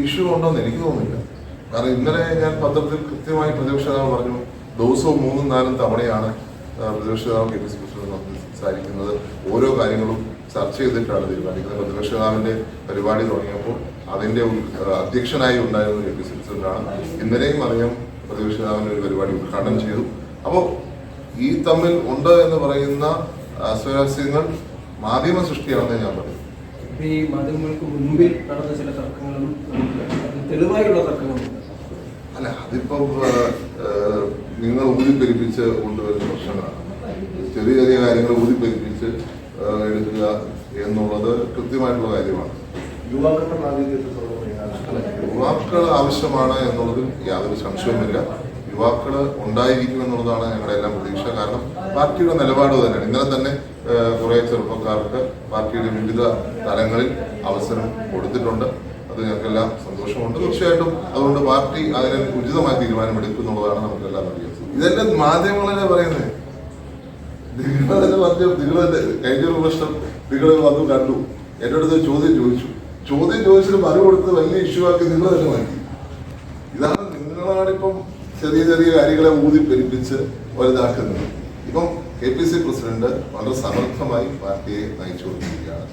Issue ഉണ്ടെന്ന് എനിക്ക് തോന്നുന്നില്ല. കാരണം ഇന്നലെ ഞാൻ പത്രത്തിൽ കൃത്യമായി പ്രതിപക്ഷ നേതാവ് പറഞ്ഞു ദിവസവും മൂന്നും നാലും തവണയാണ് പ്രതിപക്ഷ നേതാവ് കെ പി സി പ്രസിഡന്റ് സംസാരിക്കുന്നത്. ഓരോ കാര്യങ്ങളും ചർച്ച ചെയ്തിട്ടാണ് തീരുമാനിക്കുന്നത്. പ്രതിപക്ഷ നേതാവിന്റെ പരിപാടി തുടങ്ങിയപ്പോൾ അതിന്റെ അധ്യക്ഷനായി ഉണ്ടായിരുന്ന കെ പി സി പ്രസിഡന്റാണ് ഇന്നലെയും അറിയാം പ്രതിപക്ഷ നേതാവിന്റെ ഒരു പരിപാടി ഉദ്ഘാടനം ചെയ്തു. അപ്പോൾ ഈ തമ്മിൽ ഉണ്ട് എന്ന് പറയുന്ന സ്വരാസ്യങ്ങൾ മാധ്യമ സൃഷ്ടിയാണെന്ന് ഞാൻ പറയും. ഈ മാധ്യമങ്ങൾക്ക് മുൻപിൽ നടന്ന ചില തർക്കങ്ങളും തെളിവായുള്ള തർക്കങ്ങളുണ്ട് അല്ല അതിപ്പം നിങ്ങൾ ഊതിപ്പെരിപ്പിച്ച് കൊണ്ടുവരുന്ന പ്രശ്നങ്ങളാണ്. ചെറിയ ചെറിയ കാര്യങ്ങൾ ഊതിപ്പെരിപ്പിച്ച് എടുക്കുക എന്നുള്ളത് കൃത്യമായിട്ടുള്ള കാര്യമാണ്. യുവാക്കളുടെ യുവാക്കൾ ആവശ്യമാണ് എന്നുള്ളതിൽ യാതൊരു സംശയവുമില്ല. യുവാക്കൾ ഉണ്ടായിരിക്കും എന്നുള്ളതാണ് ഞങ്ങളുടെ എല്ലാം പ്രതീക്ഷ. കാരണം പാർട്ടിയുടെ നിലപാട് തന്നെയാണ്. ഇന്നലെ തന്നെ കുറെ ചെറുപ്പക്കാർക്ക് പാർട്ടിയുടെ വിവിധ തലങ്ങളിൽ അവസരം കൊടുത്തിട്ടുണ്ട്. അത് ഞങ്ങൾക്കെല്ലാം സന്തോഷമുണ്ട്. തീർച്ചയായിട്ടും അതുകൊണ്ട് പാർട്ടി അതിന് ഉചിതമായ തീരുമാനമെടുക്കും എന്നുള്ളതാണ് നമുക്കെല്ലാം അറിയാം ഇതെല്ലാം മാധ്യമങ്ങളല്ലേ പറയുന്നത് നിങ്ങൾ തന്നെ പറഞ്ഞു നിങ്ങൾ കഴിഞ്ഞ ഒരു പ്രശ്നം നിങ്ങൾ വന്നു കണ്ടു. അടുത്ത് ചോദ്യം ചോദിച്ചു. ചോദ്യം ചോദിച്ചിട്ട് മറുപടി കൊടുത്ത് വലിയ ഇഷ്യൂ ആക്കി നിങ്ങൾ തന്നെ മാറ്റി. ഇതാണ് നിങ്ങളാണിപ്പം ചെറിയ ചെറിയ കാര്യങ്ങളെ ഊതി പെരുപ്പിച്ച് വലുതാക്കുന്നത്. ഇപ്പം കെ പി സി പ്രസിഡന്റ് വളരെ സമർത്ഥമായി പാർട്ടിയെ നയിച്ചുകൊണ്ടിരിക്കുകയാണ്.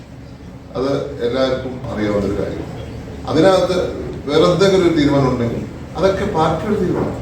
അത് എല്ലാവർക്കും അറിയാവുന്ന ഒരു കാര്യമാണ്. അതിനകത്ത് വേറെ എന്തെങ്കിലും ഒരു തീരുമാനം ഉണ്ടെങ്കിൽ അതൊക്കെ പാർട്ടിയുടെ തീരുമാനം